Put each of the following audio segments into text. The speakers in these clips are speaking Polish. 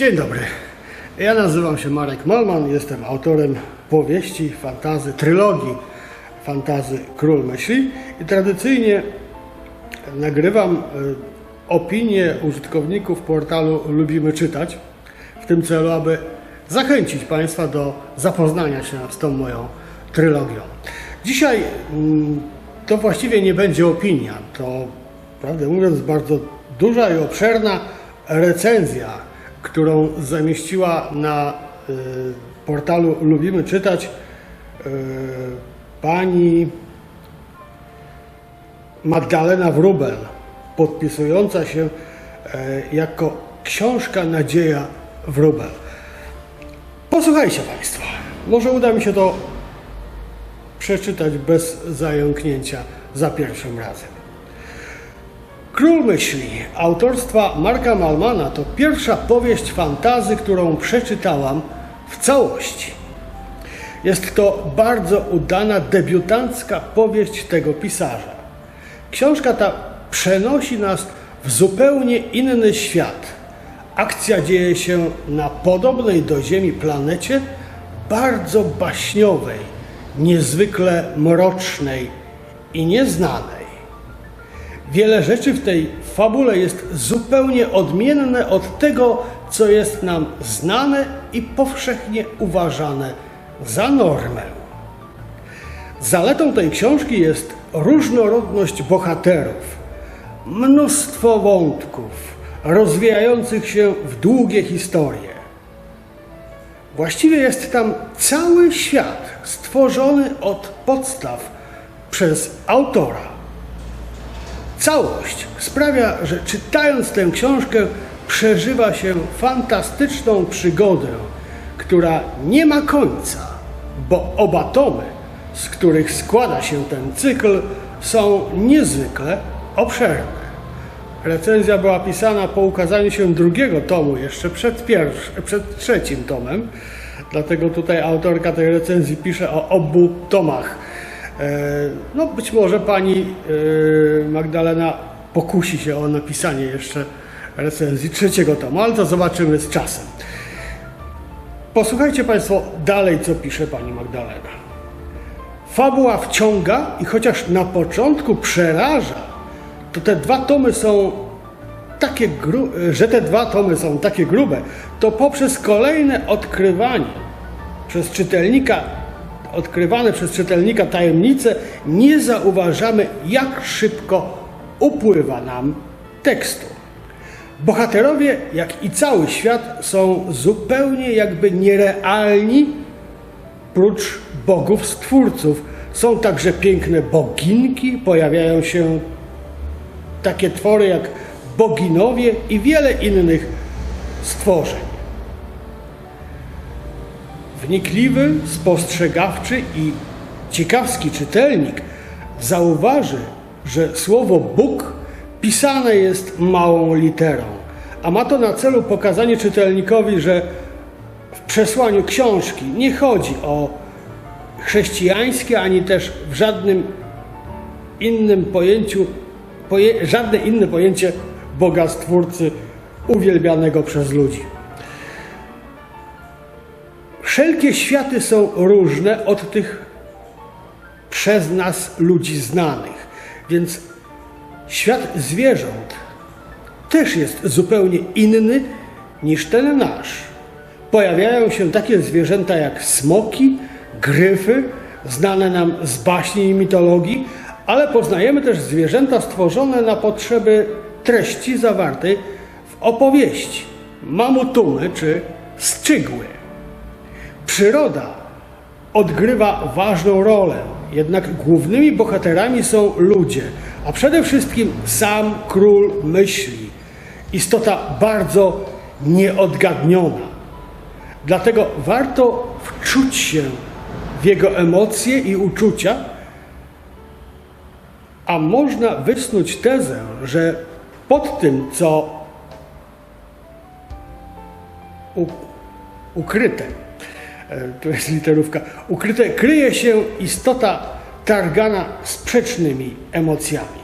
Dzień dobry. Ja nazywam się Marek Malman, jestem autorem powieści, fantazy, trylogii fantazy Król Myśli i tradycyjnie nagrywam y, opinie użytkowników portalu Lubimy Czytać w tym celu, aby zachęcić Państwa do zapoznania się z tą moją trylogią. Dzisiaj mm, to właściwie nie będzie opinia, to prawdę mówiąc bardzo duża i obszerna recenzja, którą zamieściła na y, portalu Lubimy Czytać y, pani Magdalena Wrubel, podpisująca się e, jako książka Nadzieja Wrubel. Posłuchajcie Państwo, może uda mi się to przeczytać bez zająknięcia za pierwszym razem. Król Myśli autorstwa Marka Malmana to pierwsza powieść fantazy, którą przeczytałam w całości. Jest to bardzo udana, debiutancka powieść tego pisarza. Książka ta przenosi nas w zupełnie inny świat. Akcja dzieje się na podobnej do Ziemi planecie, bardzo baśniowej, niezwykle mrocznej i nieznanej. Wiele rzeczy w tej fabule jest zupełnie odmienne od tego, co jest nam znane i powszechnie uważane za normę. Zaletą tej książki jest różnorodność bohaterów, mnóstwo wątków rozwijających się w długie historie. Właściwie jest tam cały świat stworzony od podstaw przez autora. Całość sprawia, że czytając tę książkę przeżywa się fantastyczną przygodę, która nie ma końca, bo oba tomy, z których składa się ten cykl, są niezwykle obszerne. Recenzja była pisana po ukazaniu się drugiego tomu, jeszcze przed, przed trzecim tomem, dlatego tutaj autorka tej recenzji pisze o obu tomach. E, No być może pani e, Magdalena pokusi się o napisanie jeszcze recenzji trzeciego tomu, ale to zobaczymy z czasem. Posłuchajcie Państwo dalej, co pisze pani Magdalena. Fabuła wciąga i chociaż na początku przeraża, to te dwa tomy są takie, że te dwa tomy są takie grube, to poprzez kolejne odkrywanie przez czytelnika, odkrywane przez czytelnika tajemnice, nie zauważamy, jak szybko upływa nam tekstu. Bohaterowie, jak i cały świat, są zupełnie jakby nierealni, prócz bogów stwórców. Są także piękne boginki, pojawiają się takie twory jak boginowie i wiele innych stworzeń. Wnikliwy, spostrzegawczy i ciekawski czytelnik zauważy, że słowo Bóg pisane jest małą literą, a ma to na celu pokazanie czytelnikowi, że w przesłaniu książki nie chodzi o chrześcijańskie ani też w żadnym innym pojęciu, poje, żadne inne pojęcie Boga Stwórcy uwielbianego przez ludzi. Wszelkie światy są różne od tych przez nas ludzi znanych, więc świat zwierząt też jest zupełnie inny niż ten nasz. Pojawiają się takie zwierzęta jak smoki, gryfy, znane nam z baśni i mitologii, ale poznajemy też zwierzęta stworzone na potrzeby treści zawartej w opowieści. Mamutumy czy strzygły. Przyroda odgrywa ważną rolę, jednak głównymi bohaterami są ludzie, a przede wszystkim sam król myśli. Istota bardzo nieodgadniona. Dlatego warto wczuć się w jego emocje i uczucia, a można wysnuć tezę, że pod tym, co ukryte, e, tu jest literówka, ukryte, kryje się istota targana sprzecznymi emocjami.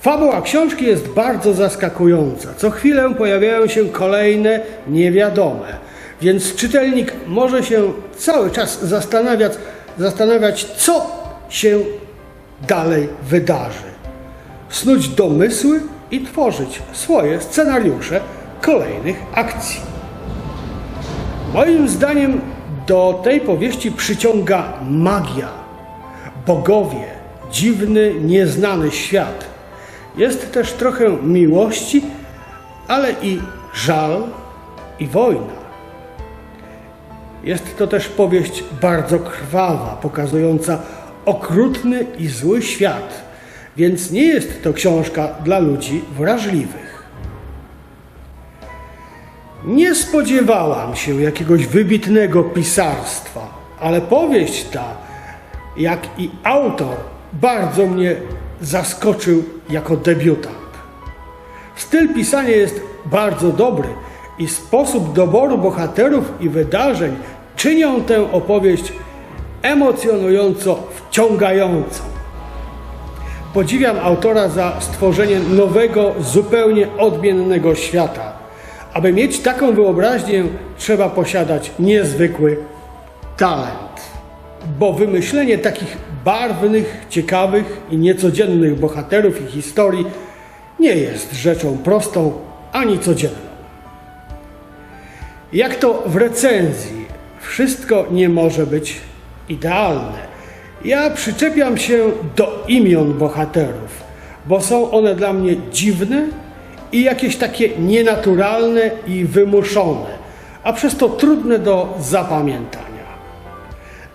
Fabuła książki jest bardzo zaskakująca. Co chwilę pojawiają się kolejne niewiadome, więc czytelnik może się cały czas zastanawiać, zastanawiać co się dalej wydarzy. Snuć domysły i tworzyć swoje scenariusze kolejnych akcji. Moim zdaniem do tej powieści przyciąga magia, bogowie, dziwny, nieznany świat. Jest też trochę miłości, ale i żal i wojna. Jest to też powieść bardzo krwawa, pokazująca okrutny i zły świat, więc nie jest to książka dla ludzi wrażliwych. Nie spodziewałam się jakiegoś wybitnego pisarstwa, ale powieść ta, jak i autor, bardzo mnie zaskoczył jako debiutant. Styl pisania jest bardzo dobry i sposób doboru bohaterów i wydarzeń czynią tę opowieść emocjonująco wciągającą. Podziwiam autora za stworzenie nowego, zupełnie odmiennego świata. Aby mieć taką wyobraźnię, trzeba posiadać niezwykły talent. Bo wymyślenie takich barwnych, ciekawych i niecodziennych bohaterów i historii nie jest rzeczą prostą ani codzienną. Jak to w recenzji, wszystko nie może być idealne. Ja przyczepiam się do imion bohaterów, bo są one dla mnie dziwne i jakieś takie nienaturalne i wymuszone, a przez to trudne do zapamiętania.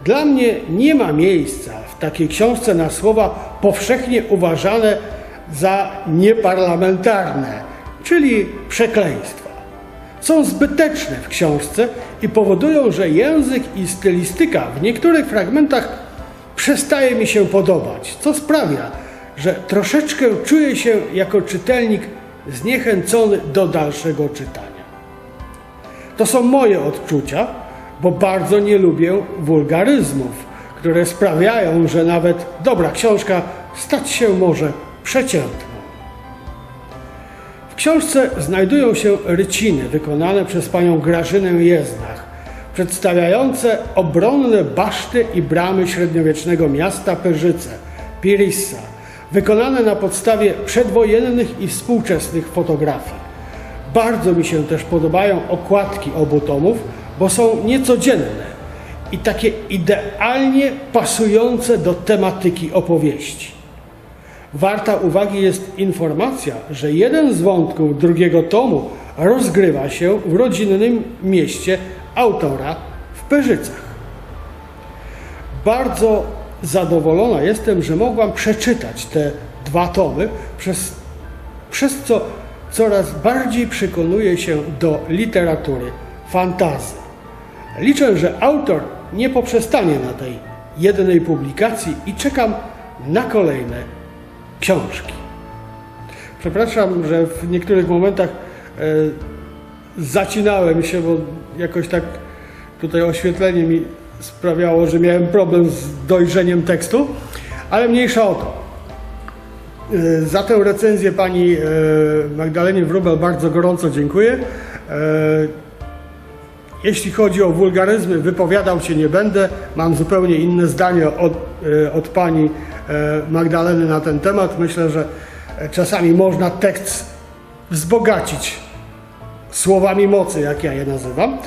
Dla mnie nie ma miejsca w takiej książce na słowa powszechnie uważane za nieparlamentarne, czyli przekleństwa. Są zbyteczne w książce i powodują, że język i stylistyka w niektórych fragmentach przestaje mi się podobać, co sprawia, że troszeczkę czuję się jako czytelnik zniechęcony do dalszego czytania. To są moje odczucia, bo bardzo nie lubię wulgaryzmów, które sprawiają, że nawet dobra książka stać się może przeciętną. W książce znajdują się ryciny wykonane przez panią Grażynę Jeznach, przedstawiające obronne baszty i bramy średniowiecznego miasta Pyrzyce, Pirissa, wykonane na podstawie przedwojennych i współczesnych fotografii. Bardzo mi się też podobają okładki obu tomów, bo są niecodzienne i takie idealnie pasujące do tematyki opowieści. Warta uwagi jest informacja, że jeden z wątków drugiego tomu rozgrywa się w rodzinnym mieście autora w Pyrzycach. Bardzo zadowolona jestem, że mogłam przeczytać te dwa tomy, przez, przez co coraz bardziej przekonuję się do literatury fantazy. Liczę, że autor nie poprzestanie na tej jednej publikacji i czekam na kolejne książki. Przepraszam, że w niektórych momentach e, zacinałem się, bo jakoś tak tutaj oświetlenie mi sprawiało, że miałem problem z dojrzeniem tekstu, ale mniejsza o to. E, Za tę recenzję pani e, Magdalenie Wróbel bardzo gorąco dziękuję. E, Jeśli chodzi o wulgaryzmy, wypowiadał się nie będę. Mam zupełnie inne zdanie od, od pani Magdaleny na ten temat. Myślę, że czasami można tekst wzbogacić słowami mocy, jak ja je nazywam.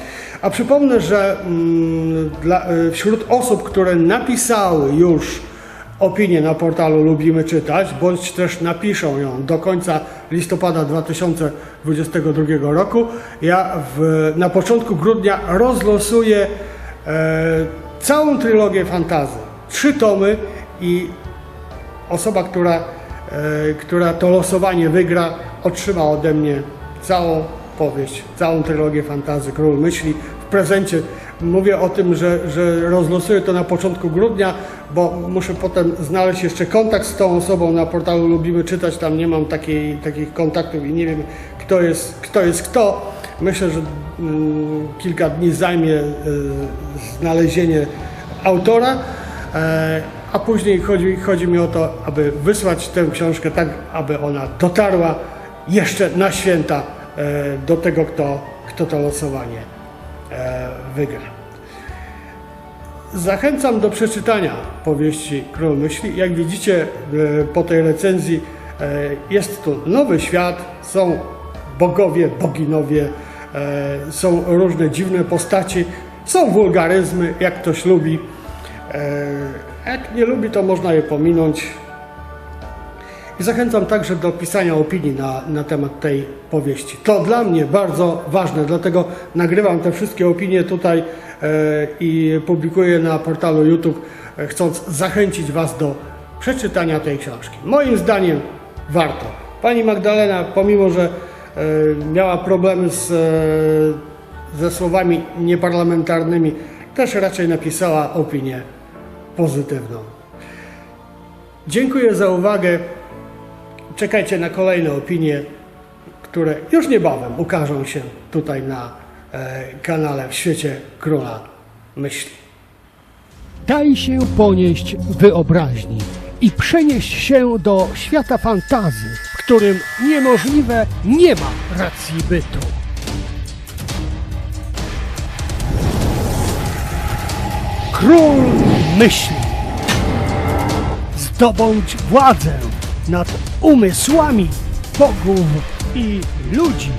A przypomnę, że mm, dla, y, wśród osób, które napisały już opinię na portalu Lubimy Czytać, bądź też napiszą ją do końca listopada 2022 roku, ja w, na początku grudnia rozlosuję e, całą trylogię fantazy. Trzy tomy i osoba, która, e, która to losowanie wygra, otrzyma ode mnie całą powieść, całą trylogię fantazy Król Myśli w prezencie. Mówię o tym, że, że rozlosuję to na początku grudnia, bo muszę potem znaleźć jeszcze kontakt z tą osobą na portalu Lubimy Czytać. Tam nie mam takiej, takich kontaktów i nie wiem, kto jest kto. Jest kto. Myślę, że mm, kilka dni zajmie e, znalezienie autora. E, a później chodzi, chodzi mi o to, aby wysłać tę książkę tak, aby ona dotarła jeszcze na święta do tego, kto, kto to losowanie e, wygra. Zachęcam do przeczytania powieści Król Myśli. Jak widzicie e, po tej recenzji e, jest tu nowy świat, są bogowie, boginowie, e, są różne dziwne postaci, są wulgaryzmy, jak ktoś lubi. E, Jak nie lubi, to można je pominąć. I zachęcam także do pisania opinii na, na temat tej powieści. To dla mnie bardzo ważne, dlatego nagrywam te wszystkie opinie tutaj e, i publikuję na portalu YouTube, e, chcąc zachęcić Was do przeczytania tej książki. Moim zdaniem warto. Pani Magdalena, pomimo że e, miała problemy z, ze słowami nieparlamentarnymi, też raczej napisała opinię pozytywną. Dziękuję za uwagę. Czekajcie na kolejne opinie, które już niebawem ukażą się tutaj na e, kanale w świecie króla myśli. Daj się ponieść wyobraźni i przenieść się do świata fantazy, w którym niemożliwe nie ma racji bytu. Król myśli. Zdobądź władzę nad umysłami bogów i ludzi.